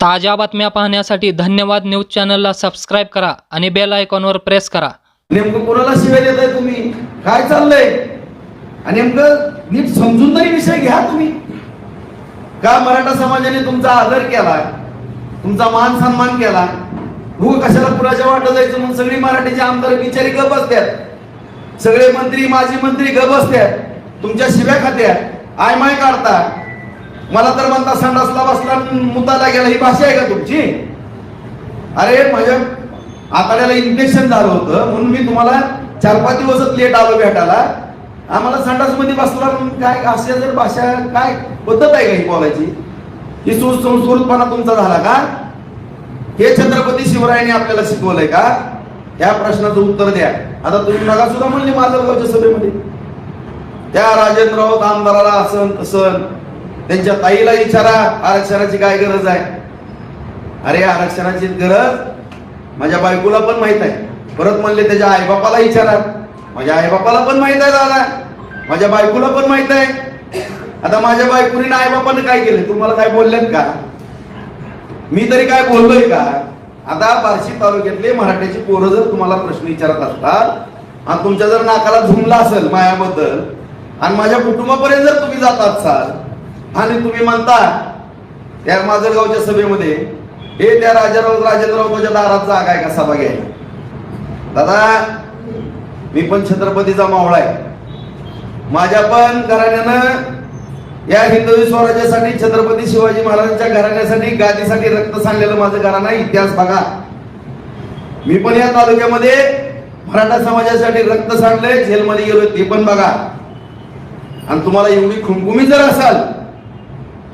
ताज्या बातम्या पाहण्यासाठी धन्यवाद न्यूज चॅनलला सबस्क्राईब करा आणि बेल आयकॉनवर प्रेस करा. नेमकं कोणाला शिवाय देताय तुम्ही? काय चाललंय? आणि नेमकं नीट समजून तरी विषय घ्या तुम्ही. का मराठा समाजाने तुमचा आदर केला? तुमचा मान सन्मान केला? हो कशाला पुराच्या वाटत जायचं म्हणून सगळी मराठीचे आमदार बिचारी गप बसत्यात सगळे मंत्री माजी मंत्री गप बसत्यात तुमच्या शिव्या खात्यात. आय माय काढता मला तर म्हणता संडासला बसला मुताला गेला. ही भाषा आहे का तुमची? अरे माझ्या आतड्याला इन्फेक्शन झालं होतं म्हणून मी तुम्हाला चार पाच दिवसच लेट आलो भेटायला. आम्हाला संडासमध्ये बसला काय अशा जर भाषा काय पद्धत आहे का ही बोलायची? ही सुसंस्कृतपणा तुमचा झाला का? हे छत्रपती शिवरायांनी आपल्याला शिकवलंय का? या प्रश्नाचं उत्तर द्या. आता तुम्ही नका सुद्धा म्हणले माजलगावच्या सभेमध्ये. त्या राजेंद्र राऊत आमदाराला असं तसं त्यांच्या ताईला विचारा आरक्षणाची काय गरज आहे? अरे आरक्षणाची गरज माझ्या बायकोला पण माहीत आहे. परत म्हणले त्याच्या आईबापाला विचारा. माझ्या आईबापाला पण माहीत आहे दादा. माझ्या बायकोला पण माहीत आहे. आता माझ्या बायकोनी आईबापाने काय केलं? तुम्हाला काय बोललेत का? मी तरी काय बोललोय का? आता बार्शी तालुक्यातले मराठ्याची पोरं जर तुम्हाला प्रश्न विचारत असतात आणि तुमच्या जर नाकाला झुमला असेल मायाबद्दल आणि माझ्या कुटुंबापर्यंत जर तुम्ही जात असाल आणि तुम्ही म्हणता त्या माजलगावच्या सभेमध्ये हे त्या राजाराव राजेंद्ररावच्या दारात जागा आहे का? सभा घ्यायला. दादा मी पण छत्रपतीचा मावळा आहे. माझ्या पण घराण्यानं या हिंदवी स्वराज्यासाठी छत्रपती शिवाजी महाराजांच्या घराण्यासाठी गादीसाठी रक्त सांडलेलं माझं घराणं आहे. इतिहास बघा. मी पण या तालुक्यामध्ये मराठा समाजासाठी रक्त सांडलंय जेलमध्ये गेलोय ते पण बघा. आणि तुम्हाला एवढी खुमखुमी जर असाल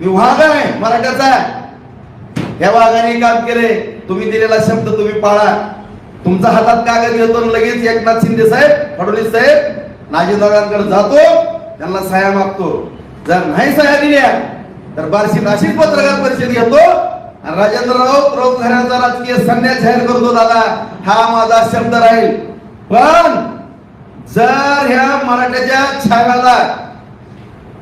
मी वाघ आहे मराठ्याचा या वाघाने काम केले. तुम्ही दिलेला शब्द तुम्ही पाळा. तुमचा हातात कागद घेतो आणि लगेच एकनाथ शिंदे साहेब फडणवीस साहेब नाजीदारांकडे जातो त्यांना सह्या मागतो. जर नाही सह्या दिल्या तर बार्शी नाशिक पत्रकार परिषद घेतो आणि राजेंद्र राऊत राऊत घराचा राजकीय संन्यास जाहीर करतो दादा. हा माझा शब्द राहील. पण जर ह्या मराठ्याच्या छाव्याला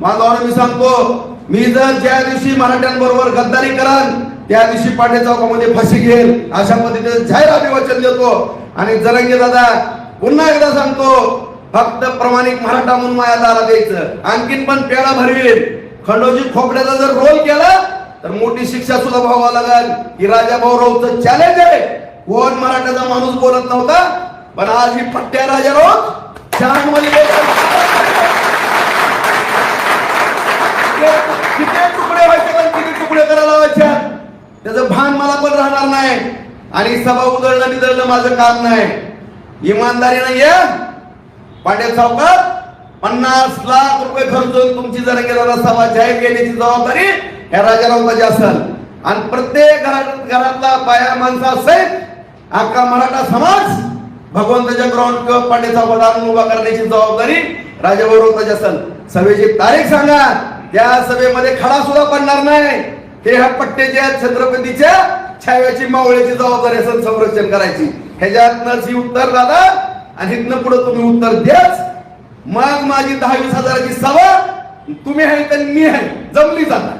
माझा मी सांगतो मी जर ज्या दिवशी मराठ्यांबरोबर गद्दारी कराल त्या दिवशी पाटे चौकामध्ये फाशी घेईल अशा पद्धतीने जाहीर अभिवाचन देतो. आणि जरंगे दादा पुन्हा एकदा सांगतो फक्त प्रमाणिक मराठा म्हणून माया दारा द्यायचं आणखीन पण पेडा भरवेल खंडोजी खोपड्याचा जर रोल केला तर मोठी शिक्षा सुद्धा व्हावं लागेल. की राजा भाऊरावचं चॅलेंज आहे. कोण मराठाचा माणूस बोलत नव्हता पण आज ही पट्ट्या राजा राऊत चांग किती तुकडे व्हायचे पण किती तुकडे करायला लावायच्या त्याचं भान मला पण राहणार नाही. आणि सभा उधळलं बिदळलं माझं काम नाही. इमानदारी या. पांडे चौकात पन्नास लाख रुपये खर्चून तुमची जर गेला सभा जाहीर केल्याची जबाबदारी या राजारावताची असेल. आणि प्रत्येक घरात घरातला बाया माणसा सहित अख्खा मराठा समाज भगवंताच्या ग्राउंड किंवा पांडे चौकात आणून उभा करण्याची जबाबदारी राजाभाऊ असेल. सभेची तारीख सांगा. त्या सभेमध्ये खडा सुद्धा पडणार नाही. ते ह्या पट्ट्याच्या छत्रपतीच्या छाव्याची मावळ्याची जबाबदारी असेल संरक्षण करायची. ह्याच्यातनंच ही उत्तर दादा आणि इथनं पुढे तुम्ही उत्तर द्याच मग माझी दहावीस हजाराची सभा तुम्ही आहे तर मी आहे. जमली जाणार